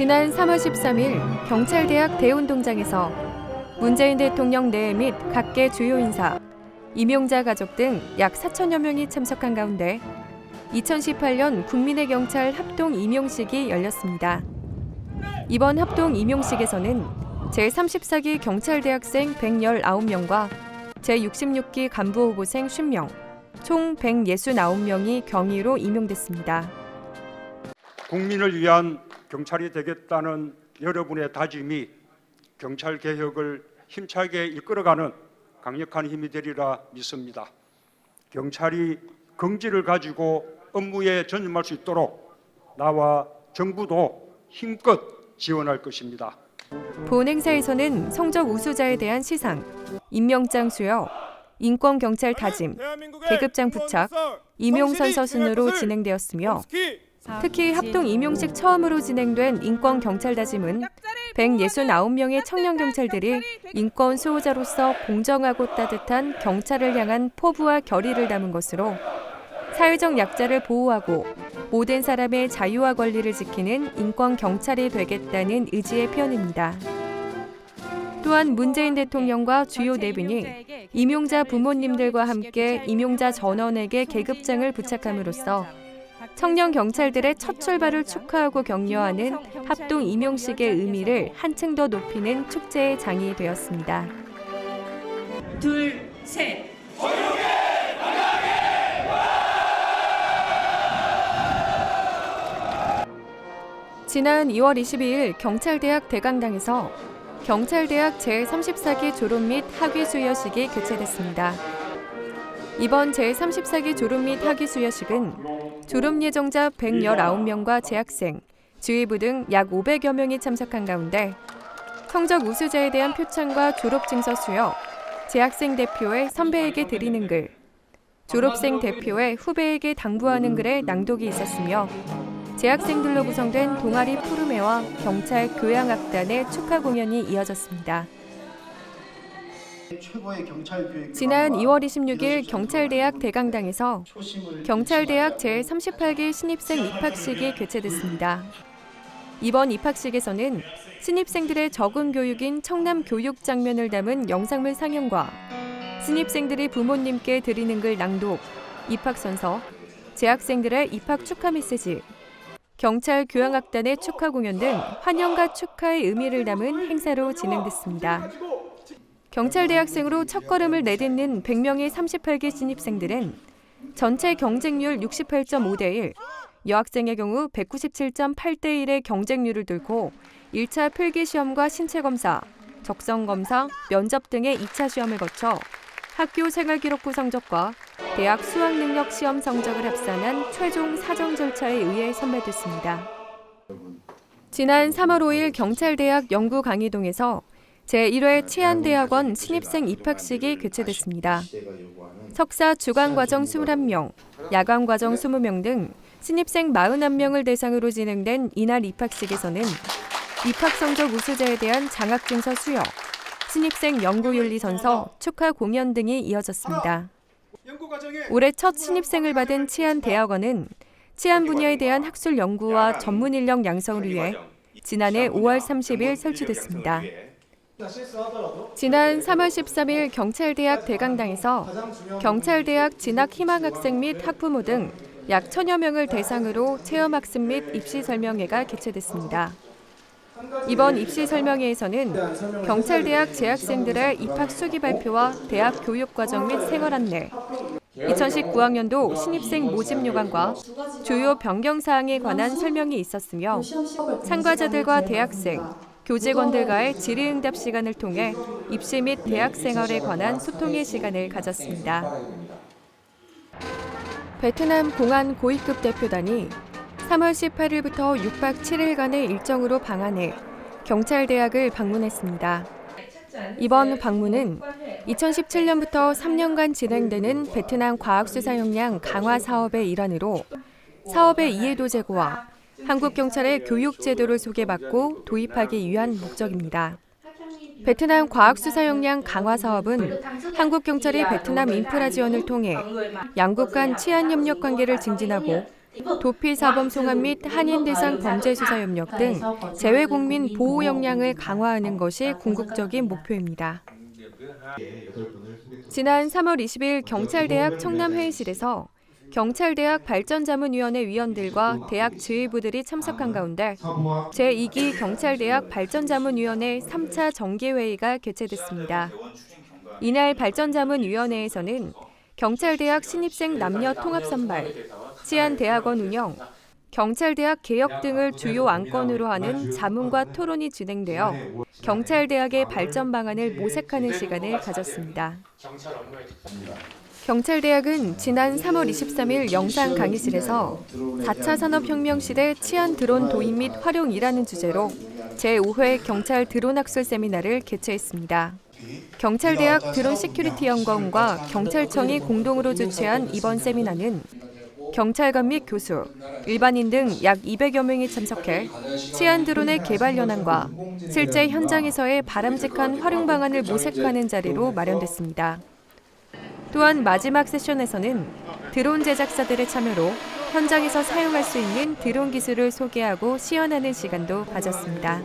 지난 3월 13일 경찰대학 대운동장에서 문재인 대통령 내외 및 각계 주요 인사, 임용자 가족 등 약 4천여 명이 참석한 가운데 2018년 국민의 경찰 합동 임용식이 열렸습니다. 이번 합동 임용식에서는 제34기 경찰대학생 119명과 제66기 간부 후보생 50명, 총 169명이 경위로 임용됐습니다. 국민을 위한 경찰이 되겠다는 여러분의 다짐이 경찰 개혁을 힘차게 이끌어가는 강력한 힘이 되리라 믿습니다. 경찰이 긍지를 가지고 업무에 전념할 수 있도록 나와 정부도 힘껏 지원할 것입니다. 본 행사에서는 성적 우수자에 대한 시상, 임명장 수여, 인권 경찰 다짐, 계급장 부착, 임용 선서 순으로 진행되었으며 특히 합동 임용식 처음으로 진행된 인권 경찰 다짐은 169명의 청년 경찰들이 인권 수호자로서 공정하고 따뜻한 경찰을 향한 포부와 결의를 담은 것으로 사회적 약자를 보호하고 모든 사람의 자유와 권리를 지키는 인권 경찰이 되겠다는 의지의 표현입니다. 또한 문재인 대통령과 주요 내빈이 임용자 부모님들과 함께 임용자 전원에게 계급장을 부착함으로써 청년 경찰들의 첫 출발을 축하하고 격려하는 합동 임용식의 의미를 한층 더 높이는 축제의 장이 되었습니다. 둘, 셋. 지난 2월 22일 경찰대학 대강당에서 경찰대학 제34기 졸업 및 학위 수여식이 개최됐습니다. 이번 제34기 졸업 및 학위 수여식은 졸업 예정자 119명과 재학생, 주의부 등 약 500여 명이 참석한 가운데 성적 우수자에 대한 표창과 졸업 증서 수여, 재학생 대표의 선배에게 드리는 글, 졸업생 대표의 후배에게 당부하는 글의 낭독이 있었으며 재학생들로 구성된 동아리 푸르메와 경찰 교양악단의 축하 공연이 이어졌습니다. 지난 2월 26일 경찰대학 대강당에서 경찰대학 제38기 신입생 입학식이 개최됐습니다. 이번 입학식에서는 신입생들의 적응 교육인 청남 교육 장면을 담은 영상물 상영과 신입생들이 부모님께 드리는 글 낭독, 입학 선서, 재학생들의 입학 축하 메시지, 경찰 교향악단의 축하 공연 등 환영과 축하의 의미를 담은 행사로 진행됐습니다. 경찰 대학생으로 첫걸음을 내딛는 100명의 38기 신입생들은 전체 경쟁률 68.5대 1, 여학생의 경우 197.8대 1의 경쟁률을 뚫고 1차 필기 시험과 신체 검사, 적성 검사, 면접 등의 2차 시험을 거쳐 학교 생활 기록부 성적과 대학 수학 능력 시험 성적을 합산한 최종 사정 절차에 의해 선발됐습니다. 지난 3월 5일 경찰대학 영구 강의동에서 제1회 치안대학원 신입생 입학식이 개최됐습니다. 석사 주간과정 21명, 야간과정 20명 등 신입생 41명을 대상으로 진행된 이날 입학식에서는 입학 성적 우수자에 대한 장학증서 수여, 신입생 연구윤리 선서, 축하 공연 등이 이어졌습니다. 올해 첫 신입생을 받은 치안대학원은 치안 분야에 대한 학술 연구와 전문 인력 양성을 위해 지난해 5월 30일 설치됐습니다. 지난 3월 13일 경찰대학 대강당에서 경찰대학 진학 희망 학생 및 학부모 등 약 천여 명을 대상으로 체험학습 및 입시 설명회가 개최됐습니다. 이번 입시 설명회에서는 경찰대학 재학생들의 입학 수기 발표와 대학 교육 과정 및 생활 안내, 2019학년도 신입생 모집 요강과 주요 변경 사항에 관한 설명이 있었으며 참가자들과 대학생, 교직원들과의 질의응답 시간을 통해 입시 및 대학 생활에 관한 소통의 시간을 가졌습니다. 베트남 공안 고위급 대표단이 3월 18일부터 6박 7일간의 일정으로 방한해 경찰대학을 방문했습니다. 이번 방문은 2017년부터 3년간 진행되는 베트남 과학수사 역량 강화 사업의 일환으로 사업의 이해도 제고와 한국 경찰의 교육 제도를 소개받고 도입하기 위한 목적입니다. 베트남 과학수사 역량 강화 사업은 한국 경찰이 베트남 인프라 지원을 통해 양국 간 치안 협력 관계를 증진하고 도피 사범 송환 및 한인 대상 범죄 수사 협력 등 재외 국민 보호 역량을 강화하는 것이 궁극적인 목표입니다. 지난 3월 20일 경찰대학 청남 회의실에서 경찰대학 발전자문위원회 위원들과 대학 지휘부들이 참석한 가운데 제2기 경찰대학 발전자문위원회 3차 정기회의가 개최됐습니다. 이날 발전자문위원회에서는 경찰대학 신입생 남녀 통합 선발, 치안대학원 운영, 경찰대학 개혁 등을 주요 안건으로 하는 자문과 토론이 진행되어 경찰대학의 발전 방안을 모색하는 시간을 가졌습니다. 경찰대학은 지난 3월 23일 영상 강의실에서 4차 산업혁명 시대 치안 드론 도입 및 활용이라는 주제로 제5회 경찰 드론 학술 세미나를 개최했습니다. 경찰대학 드론 시큐리티 연구원과 경찰청이 공동으로 주최한 이번 세미나는 경찰관 및 교수, 일반인 등 약 200여 명이 참석해 치안 드론의 개발 현황과 실제 현장에서의 바람직한 활용 방안을 모색하는 자리로 마련됐습니다. 또한 마지막 세션에서는 드론 제작사들의 참여로 현장에서 사용할 수 있는 드론 기술을 소개하고 시연하는 시간도 가졌습니다.